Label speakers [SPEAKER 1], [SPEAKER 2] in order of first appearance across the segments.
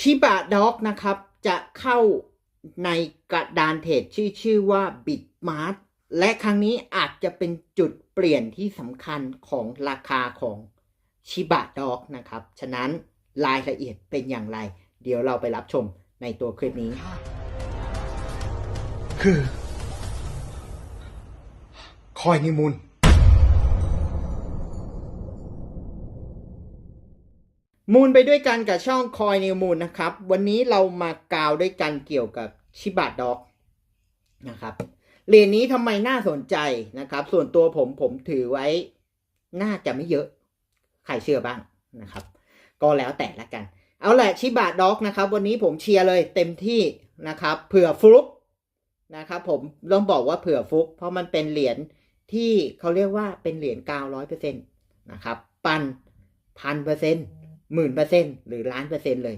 [SPEAKER 1] ชิบะด็อกนะครับ จะเข้าในกระดานเทรดชื่อชื่อว่า Bitmart และครั้งนี้อาจจะเป็นจุดเปลี่ยนที่สำคัญของราคาของชิบะด็อกนะครับ ฉะนั้นรายละเอียดเป็นอย่างไร เดี๋ยวเราไปรับชมในตัวคลิปนี้ คือ คอยนิมูล มูลไปด้วยกันกับช่องคอยนิวมูลนะครับ วันนี้เรามากาวด้วยกันเกี่ยวกับชิบะด็อกนะครับเหรียญนี้ทำไมน่าสนใจนะครับ ส่วนตัวผมผมถือไว้ น่าจะไม่เยอะ ใครเชื่อบ้างนะครับ ก็แล้วแต่ละกัน เอาแหละชิบะด็อกนะครับ วันนี้ผมเชียร์เลยเต็มที่นะครับเผื่อฟลุกนะครับผมต้องบอกว่าเผื่อฟลุก เพราะมันเป็นเหรียญที่เขาเรียกว่าเป็นเหรียญกาวร้อยเปอร์เซ็นต์นะครับ ปันพันเปอร์เซ็นต์ หมื่นเปอร์เซ็นต์หรือล้านเปอร์เซ็นต์เลย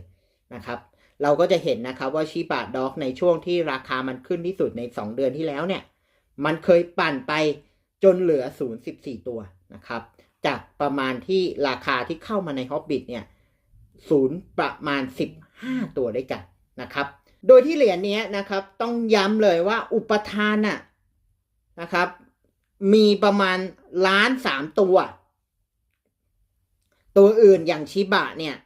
[SPEAKER 1] นะครับเราก็จะเห็นนะครับว่าชิบะด็อกในช่วงที่ราคามันขึ้นที่สุดใน 2 เดือนที่แล้วเนี่ย มันเคยปั่นไปจนเหลือ 0.14 ตัวนะครับ จากประมาณที่ราคาที่เข้ามาในฮอบบิ t เนี่ยศูนย์ประมาณ 15 ตัวด้วยกันนะครับ โดยที่เหรียญนี้นะครับต้องย้ำเลยว่าอุปทานน่ะนะครับ มีประมาณล้านสามตัว ตัวอื่นอย่างชิบะเนี่ย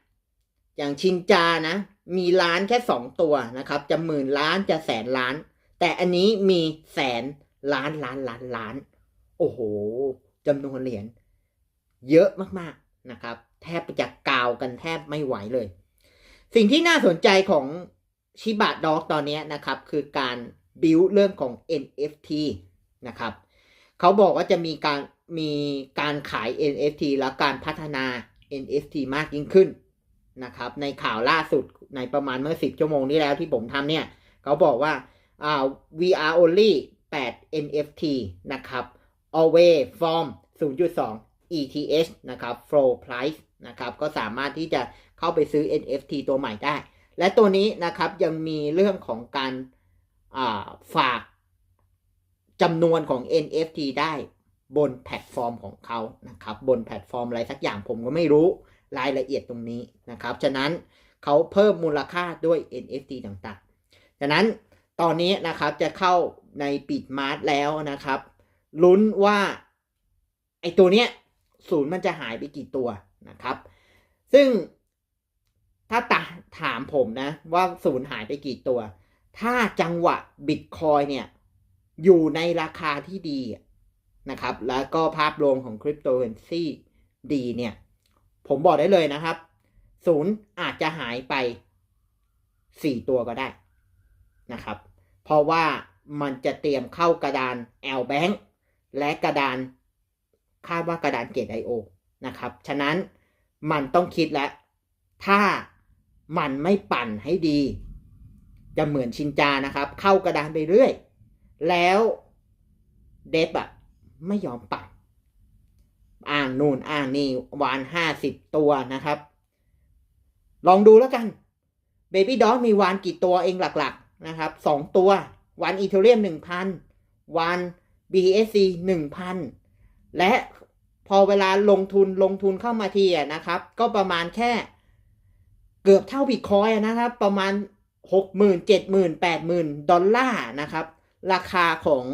[SPEAKER 1] อย่างชินจานะ มีล้านแค่สองตัวนะครับ จะหมื่นล้านจะแสนล้าน แต่อันนี้มีแสนล้านล้านล้านล้าน โอ้โหจำนวนเหรียญเยอะมากๆนะครับ แทบจะกาวกันแทบไม่ไหวเลย สิ่งที่น่าสนใจของชิบะด็อกตอนนี้นะครับ คือการบิวเรื่องของ NFT นะครับ เขาบอกว่าจะมีการมีการขาย NFT และการพัฒนา NFT มากยิ่งขึ้นนะครับ ในข่าวล่าสุดในประมาณเมื่อ 10 ชั่วโมงที่แล้วที่ผมทำเนี่ย เขาบอกว่าอ่า VR only 8 NFT นะครับ Away from 0.2 ETH นะครับ flow price นะครับก็สามารถที่จะเข้าไปซื้อ NFT ตัวใหม่ได้ และตัวนี้นะครับยังมีเรื่องของการฝากจำนวนของ NFT ได้ บนแพลตฟอร์มของเขานะครับ บนแพลตฟอร์มอะไรสักอย่างผมก็ไม่รู้รายละเอียดตรงนี้นะครับ ฉะนั้นเขาเพิ่มมูลค่าด้วย NFT ต่างๆ ฉะนั้นตอนนี้นะครับจะเข้าในปิดมาร์ทแล้วนะครับ ลุ้นว่าไอตัวเนี้ยศูนย์มันจะหายไปกี่ตัวนะครับ ซึ่งถ้าตาถามผมนะ ว่าศูนย์หายไปกี่ตัว ถ้าจังหวะบิตคอยเนี่ยอยู่ในราคาที่ดี นะครับ แล้วก็ภาพรวมของคริปโตเคอเรนซีดีเนี่ย ผมบอกได้เลยนะครับศูนย์อาจจะหายไปสี่ตัวก็ได้นะครับ เพราะว่ามันจะเตรียมเข้ากระดาน L Bank และกระดานคาดว่ากระดานเกตไอโอนะครับ ฉะนั้นมันต้องคิดแล้ว ถ้ามันไม่ปั่นให้ดี จะเหมือนชินจานะครับ เข้ากระดานไปเรื่อย แล้วเดฟอะ ไม่ยอมปั่นอ้างนู่นอ้างนี่วานห้าสิบตัวนะครับ ลองดูแล้วกันเบบี้ด g มีวานกี่ตัวเองหลักๆนะครับสองตัววานอีเทเรียมหนึ่งพันวาน BSC หนึ่งพันและพอเวลาลงทุนลงทุนเข้ามาทีนะครับ ก็ประมาณแค่เกือบเท่าบิตคอยนะครับ ประมาณหกหมื่นเจ็ดหมื่นแปดหมื่นดอลลาร์นะครับ ราคาของ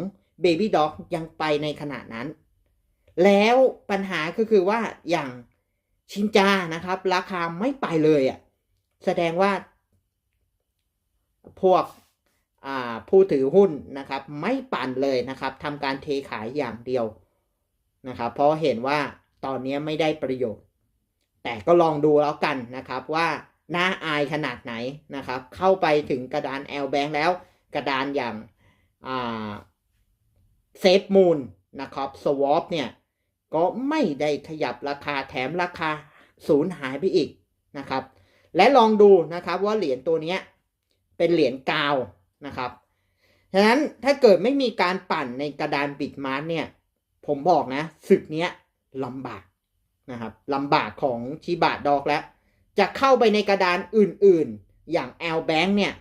[SPEAKER 1] Baby Dog ยังไปในขนาดนั้น แล้วปัญหาก็คือว่าอย่างชินจานะครับ ราคาไม่ไปเลยอะ่ะแสดงว่า พวกผู้ถือหุ้นนะครับ ไม่ปั่นเลยนะครับทำการเทขายอย่างเดียวนะครับ เพราะเห็นว่าตอนนี้ไม่ได้ประโยชน์ แต่ก็ลองดูแล้วกันนะครับว่าน่าอายขนาดไหนนะครับ เข้าไปถึงกระดาน L Bank แล้วกระดานอย่าง เซฟมูลนะครับสวอปเนี่ย ก็ไม่ได้ขยับราคาแถมราคาศูนย์หายไปอีกนะครับ และลองดูนะครับว่าเหรียญตัวนี้เป็นเหรียญกาวนะครับฉะนั้นถ้าเกิดไม่มีการปั่นในกระดานบิดมาร์เนี่ย ผมบอกนะศึกเนี้ยลำบากนะครับลำบากของชิบะดอกแล้ว จะเข้าไปในกระดานอื่นๆ อย่าง L Bank เนี่ย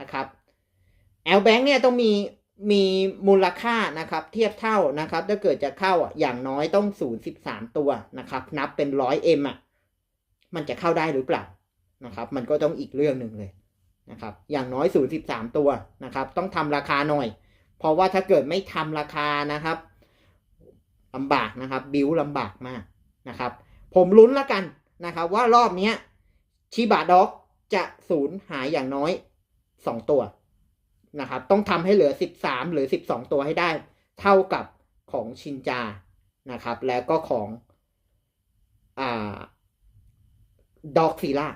[SPEAKER 1] นะครับ L Bank เนี่ยต้องมี มีมูลค่านะครับเทียบเท่านะครับถ้าเกิดจะเข้าอย่างน้อยต้องศูนย์สิบสามตัวนะครับ นับเป็นร้อยเอ็มอะมันจะเข้าได้หรือเปล่านะครับ มันก็ต้องอีกเรื่องหนึ่งเลยนะครับ อย่างน้อย0.13ตัวนะครับ ต้องทำราคาหน่อย เพราะว่าถ้าเกิดไม่ทำราคานะครับลำบากนะครับบิวลำบากมากนะครับ ผมลุ้นล้วกันนะครับ ว่ารอบนี้ชิบะด็อกจะสูญหายอย่างน้อย2ตัว นะครับต้องทำให้เหลือ 13 หรือ 12 ตัวให้ได้ เท่ากับของชินจานะครับ แล้วก็ของอ่าด็อกซีล่า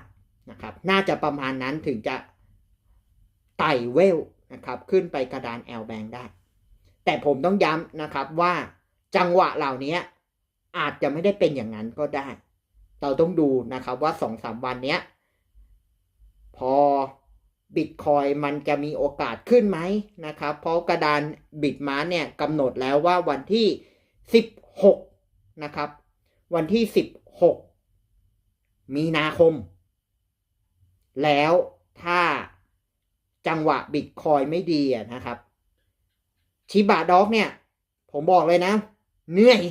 [SPEAKER 1] นะครับ น่าจะประมาณนั้นถึงจะไต่เวลนะครับ ขึ้นไปกระดานแอลแบงได้ แต่ผมต้องย้ำนะครับว่าจังหวะเหล่านี้อาจจะไม่ได้เป็นอย่างนั้นก็ได้ เราต้องดูนะครับว่าสองสามวันนี้พอ บิตคอยมันจะมีโอกาสขึ้นไหมนะครับ เพราะกระดานบิตมาเนี่ยกำหนดแล้วว่าวันที่ 16 นะครับ วันที่ 16 มีนาคม แล้วถ้าจังหวะบิตคอยไม่ดีนะครับชิบะด็อกเนี่ย ผมบอกเลยนะ เหนื่อย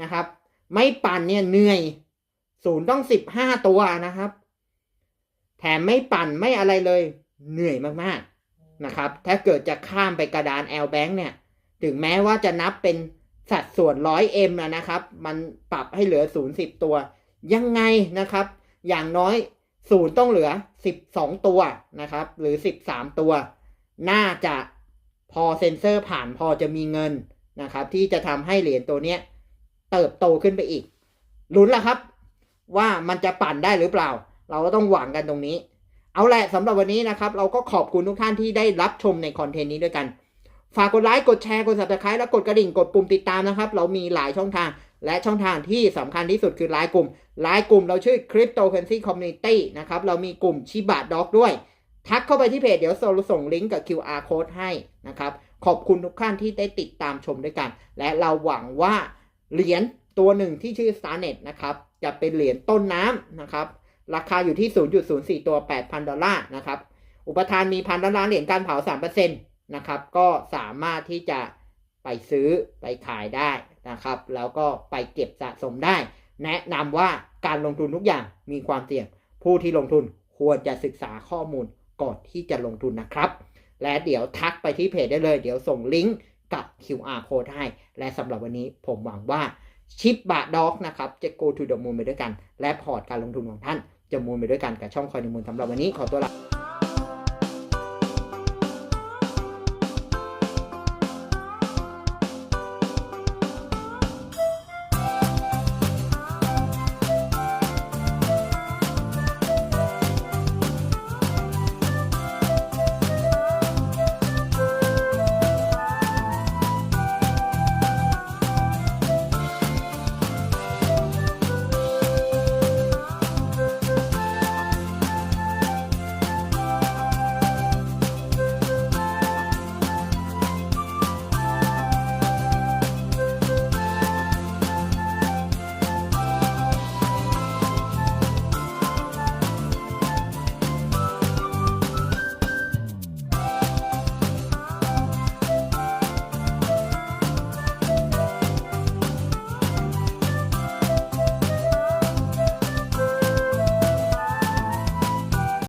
[SPEAKER 1] นะครับ ไม่ปั่นเนี่ยเหนื่อยศูนย์ต้องสิบห้าตัวนะครับ แถมไม่ปั่นไม่อะไรเลย เหนื่อยมากๆนะครับ ถ้าเกิดจะข้ามไปกระดาน L Bank เนี่ย ถึงแม้ว่าจะนับเป็นสัดส่วน 100M นะนะครับ มันปรับให้เหลือ 0 10 ตัว ยังไงนะครับ อย่างน้อย0ต้องเหลือ 12 ตัวนะครับ หรือ 13 ตัว น่าจะพอเซ็นเซอร์ผ่านพอจะมีเงินนะครับ ที่จะทำให้เหรียญตัวเนี้ยเติบโตขึ้นไปอีกลุ้นละครับ ว่ามันจะปั่นได้หรือเปล่า เราก็ต้องหวังกันตรงนี้ เอาแหละสำหรับวันนี้นะครับ เราก็ขอบคุณทุกท่านที่ได้รับชมในคอนเทนต์นี้ด้วยกัน ฝากกดไลค์กดแชร์กด subscribe และกดกระดิ่งกดปุ่มติดตามนะครับ เรามีหลายช่องทาง และช่องทางที่สำคัญที่สุดคือไลน์กลุ่มไลน์กลุ่มเราชื่อ Cryptocurrency Community นะครับเรามีกลุ่มชิบะด็อกด้วย ทักเข้าไปที่เพจเดี๋ยวเราส่งลิงก์กับ QR code ให้นะครับขอบคุณทุกท่านที่ได้ติดตามชมด้วยกัน และเราหวังว่าเหรียญตัวหนึ่งที่ชื่อ Starnet นะครับจะเป็นเหรียญต้นน้ำนะครับ ราคาอยู่ที่ 0.04 ตัว 8,000 ดอลลาร์นะครับ อุปทานมีพันล้านล้านเหรียญการเผา 3%นะครับ ก็สามารถที่จะไปซื้อไปขายได้นะครับ แล้วก็ไปเก็บสะสมได้ แนะนำว่าการลงทุนทุกอย่างมีความเสี่ยง ผู้ที่ลงทุนควรจะศึกษาข้อมูลก่อนที่จะลงทุนนะครับ และเดี๋ยวทักไปที่เพจได้เลย เดี๋ยวส่งลิงก์กับ QR code ให้ และสำหรับวันนี้ผมหวังว่าชิปบะด็อกนะครับ จะ go to the moon ไปด้วยกัน และพอร์ตการลงทุนของท่าน จะมูลไปด้วยกันกับช่องคอยนิมูลสำหรับวันนี้ขอตัวลา